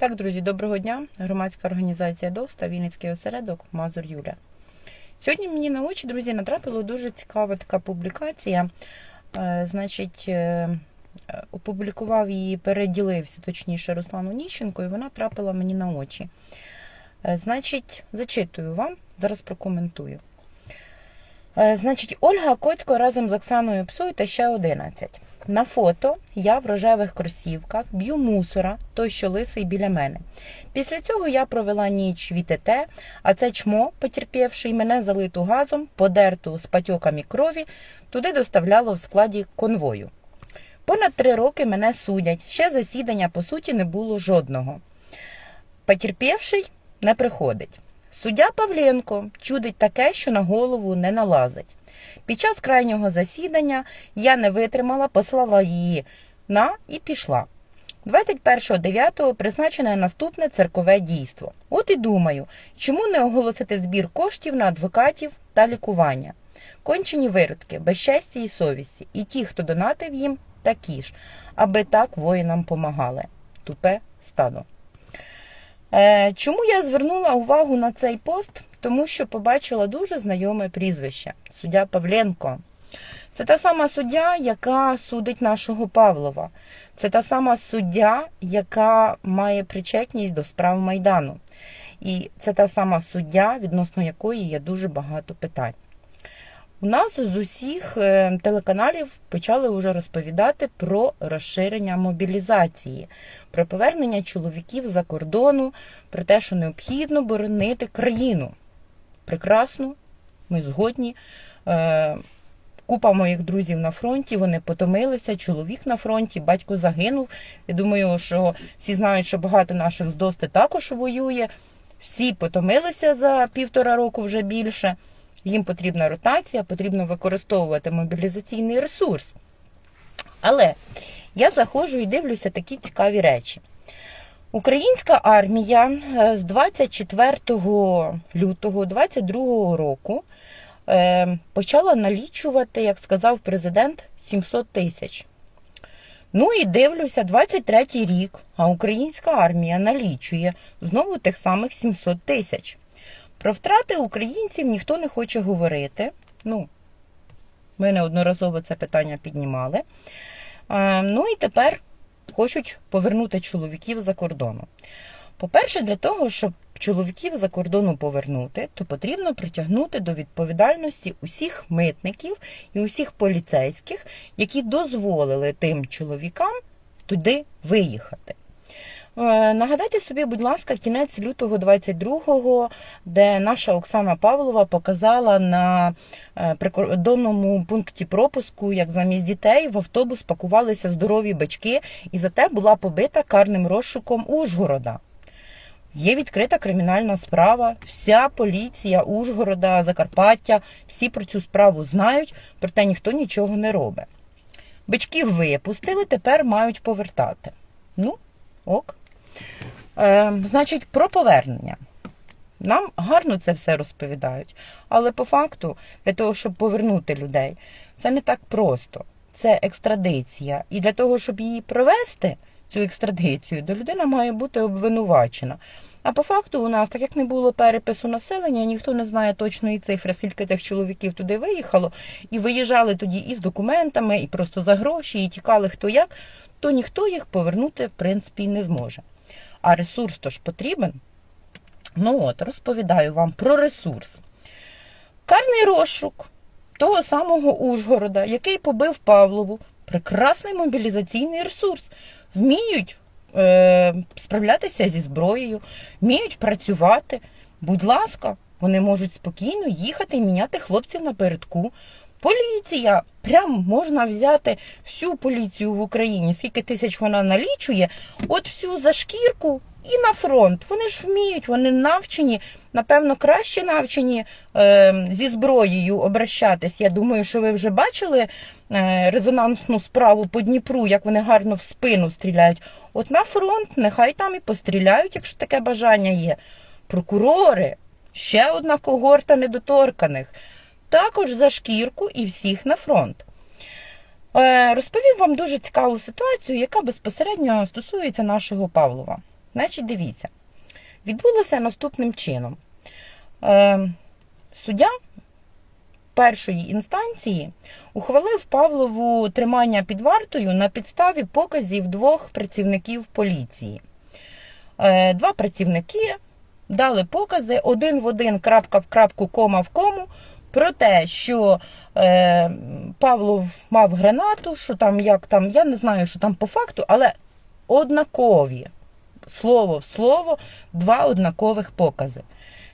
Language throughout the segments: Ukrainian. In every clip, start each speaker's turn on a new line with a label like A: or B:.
A: Так, друзі, доброго дня. Громадська організація ДОВ та Вінницький осередок Мазур Юля. Сьогодні мені на очі, друзі, натрапила дуже цікава така публікація. Е, Значить, е, опублікував її, переділився, точніше, Руслан Оніщенко, і вона трапила мені на очі. Е, Значить, зачитую вам, зараз прокоментую. Значить, Ольга Коцько разом з Оксаною Псуй та ще 11. На фото я в рожевих кросівках б'ю мусора, той, що лисий біля мене. Після цього я провела ніч в ІТТ, а це чмо, потерпівши, мене залиту газом, подерту з патьоками крові, туди доставляло в складі конвою. Понад три роки мене судять. Ще засідання, по суті, не було жодного. Потерпівший не приходить. Суддя Павленко чудить таке, що на голову не налазить. Під час крайнього засідання я не витримала, послала її на і пішла. 21.09 призначене наступне церкове дійство. От і думаю, чому не оголосити збір коштів на адвокатів та лікування? Кончені виродки, безчесті і совісті, і ті, хто донатив їм, такі ж, аби так воїнам помагали. Тупе стадо. Е, чому я звернула увагу на цей пост? Тому що побачила дуже знайоме прізвище суддя Павленко. Це та сама суддя, яка судить нашого Павлова. Це та сама суддя, яка має причетність до справ Майдану. І це та сама суддя, відносно якої є дуже багато питань. У нас з усіх е, телеканалів почали вже розповідати про розширення мобілізації, про повернення чоловіків за кордону, про те, що необхідно боронити країну. Прекрасно, ми згодні. Е, Купа моїх друзів на фронті, вони потомилися, чоловік на фронті, батько загинув. Я думаю, що всі знають, що багато наших з дости також воює. Всі потомилися за півтора року вже більше. Їм потрібна ротація, потрібно використовувати мобілізаційний ресурс. Але я заходжу і дивлюся такі цікаві речі. Українська армія е, з 24 лютого 2022 року е, почала налічувати, як сказав президент, 700 тисяч. Ну і дивлюся, 23 рік, а українська армія налічує знову тих самих 700 тисяч. Про втрати українців ніхто не хоче говорити. Ну, ми неодноразово це питання піднімали. Ну і тепер хочуть повернути чоловіків за кордону. По-перше, для того, щоб чоловіків за кордону повернути, то потрібно притягнути до відповідальності усіх митників і усіх поліцейських, які дозволили тим чоловікам туди виїхати. Е, Нагадайте собі, будь ласка, кінець лютого 22-го, де наша Оксана Павлова показала на е, прикордонному пункті пропуску, як замість дітей в автобус пакувалися здорові батьки, і зате була побита карним розшуком Ужгорода. Є відкрита кримінальна справа. Вся поліція Ужгорода, Закарпаття, всі про цю справу знають, проте ніхто нічого не робить. Бичків випустили, тепер мають повертати. Ну, ок. Е, значить, про повернення. Нам гарно це все розповідають, але по факту, для того, щоб повернути людей, це не так просто. Це екстрадиція. І для того, щоб її провести, цю екстрадицію, то людина має бути обвинувачена. А по факту у нас, так як не було перепису населення, ніхто не знає точної цифри, скільки тих чоловіків туди виїхало, і виїжджали тоді і з документами, і просто за гроші, і тікали хто як, то ніхто їх повернути, в принципі, не зможе. А ресурс то ж потрібен. Ну от, розповідаю вам про ресурс. Карний розшук того самого Ужгорода, який побив Павлову, прекрасний мобілізаційний ресурс. Вміють е, справлятися зі зброєю, вміють працювати. Будь ласка, вони можуть спокійно їхати і міняти хлопців напередку. Поліція, прям можна взяти всю поліцію в Україні, скільки тисяч вона налічує, от всю за шкірку і на фронт. Вони ж вміють, вони навчені, напевно, краще навчені е, зі зброєю обращатись. Я думаю, що ви вже бачили е, резонансну справу по Дніпру, як вони гарно в спину стріляють. От на фронт, нехай там і постріляють, якщо таке бажання є. Прокурори, ще одна когорта недоторканих також за шкірку і всіх на фронт. Е, Розповім вам дуже цікаву ситуацію, яка безпосередньо стосується нашого Павлова. Значить, дивіться, відбулося наступним чином. Е, суддя першої інстанції ухвалив Павлову тримання під вартою на підставі показів двох працівників поліції. Е, Два працівники дали покази один в один, крапка в крапку, кома в кому, про те, що е, Павлов мав гранату, що там, як там, я не знаю, що там по факту, але однакові. Слово в слово, два однакових покази.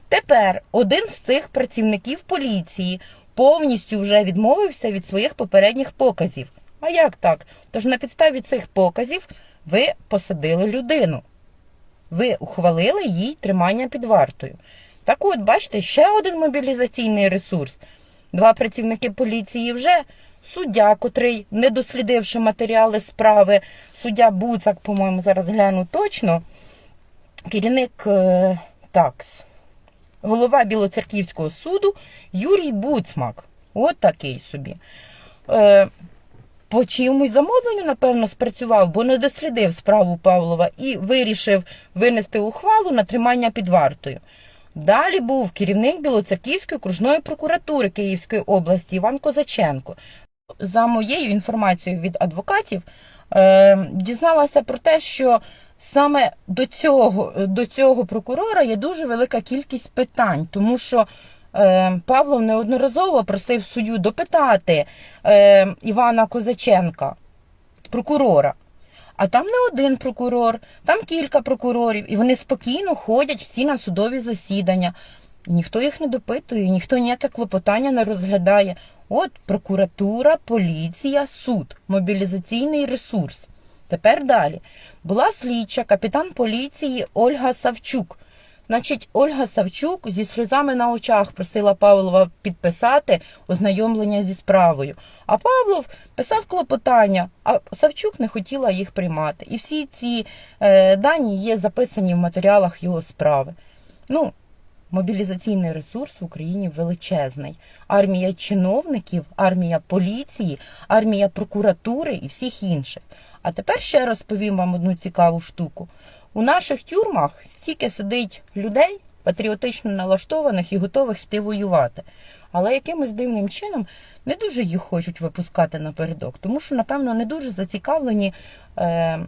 A: Тепер один з цих працівників поліції повністю вже відмовився від своїх попередніх показів. А як так? Тож на підставі цих показів ви посадили людину. Ви ухвалили їй тримання під вартою. Так от, бачите, ще один мобілізаційний ресурс. Два працівники поліції вже суддя, котрий, не дослідивши матеріали справи, суддя Буцак, по-моєму, зараз гляну точно, керівник е, ТАКС, голова Білоцерківського суду Юрій Буцмак. От такий собі. Е, по чиємусь замовленню, напевно, спрацював, бо не дослідив справу Павлова і вирішив винести ухвалу на тримання під вартою. Далі був керівник Білоцерківської окружної прокуратури Київської області Іван Козаченко. За моєю інформацією від адвокатів, е, дізналася про те, що саме до цього, до цього прокурора є дуже велика кількість питань, тому що е, Павлов неодноразово просив суддю допитати е, Івана Козаченка, прокурора. А там не один прокурор, там кілька прокурорів, і вони спокійно ходять всі на судові засідання. Ніхто їх не допитує, ніхто ніяке клопотання не розглядає. От прокуратура, поліція, суд, мобілізаційний ресурс. Тепер далі. Була слідча капітан поліції Ольга Савчук. Значить, Ольга Савчук зі сльозами на очах просила Павлова підписати ознайомлення зі справою. А Павлов писав клопотання, а Савчук не хотіла їх приймати. І всі ці е, дані є записані в матеріалах його справи. Ну, мобілізаційний ресурс в Україні величезний. Армія чиновників, армія поліції, армія прокуратури і всіх інших. А тепер ще розповім вам одну цікаву штуку. У наших тюрмах стільки сидить людей, патріотично налаштованих і готових йти воювати. Але якимось дивним чином не дуже їх хочуть випускати напередок, тому що, напевно, не дуже зацікавлені е,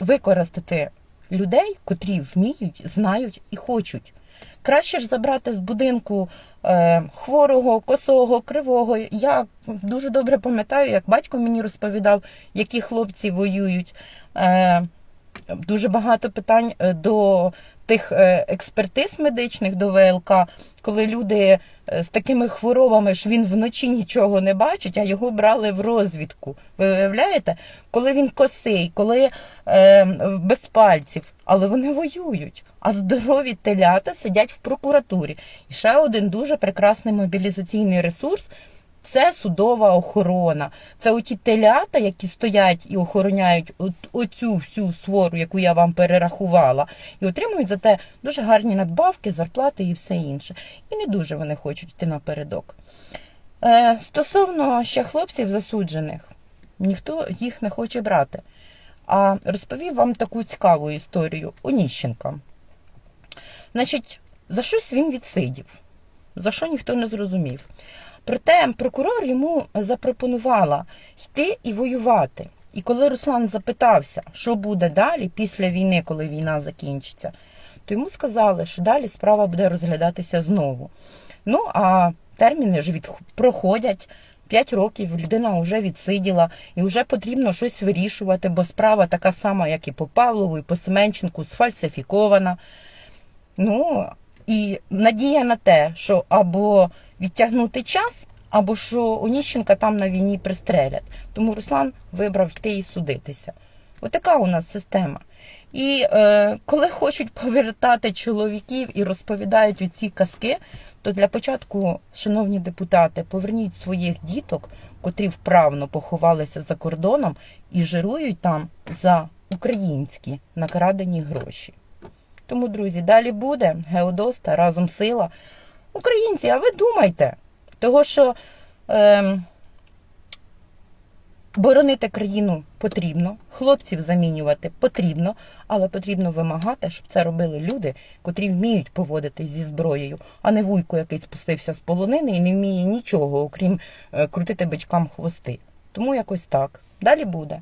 A: використати людей, котрі вміють, знають і хочуть. Краще ж забрати з будинку е, хворого, косого, кривого. Я дуже добре пам'ятаю, як батько мені розповідав, які хлопці воюють. Е, дуже багато питань е, до тих е, експертиз медичних до ВЛК, коли люди е, з такими хворобами, що він вночі нічого не бачить, а його брали в розвідку. Ви уявляєте? Коли він косий, коли е, без пальців, але вони воюють. А здорові телята сидять в прокуратурі. І ще один дуже прекрасний мобілізаційний ресурс. Це судова охорона. Це оті телята, які стоять і охороняють от, оцю всю свору, яку я вам перерахувала, і отримують за те дуже гарні надбавки, зарплати і все інше. І не дуже вони хочуть йти напередок. Е, стосовно ще хлопців засуджених, ніхто їх не хоче брати. А розповів вам таку цікаву історію Оніщенка. Значить, за щось він відсидів, за що ніхто не зрозумів. Проте прокурор йому запропонувала йти і воювати. І коли Руслан запитався, що буде далі після війни, коли війна закінчиться, то йому сказали, що далі справа буде розглядатися знову. Ну а терміни ж від... проходять. П'ять років людина вже відсиділа і вже потрібно щось вирішувати, бо справа така сама, як і по Павлову, і по Семенченку, сфальсифікована. Ну, і надія на те, що або відтягнути час, або що Оніщенка там на війні пристрелять. Тому Руслан вибрав йти і судитися. Отака у нас система. І е, коли хочуть повертати чоловіків і розповідають оці казки, то для початку, шановні депутати, поверніть своїх діток, котрі вправно поховалися за кордоном і жирують там за українські накрадені гроші. Тому, друзі, далі буде Геодоста разом сила. Українці, а ви думайте, того що е, Боронити країну потрібно, хлопців замінювати потрібно, але потрібно вимагати, щоб це робили люди, котрі вміють поводитись зі зброєю, а не вуйко, який спустився з полонини і не вміє нічого, окрім е, крутити бичкам хвости. Тому якось так. Далі буде.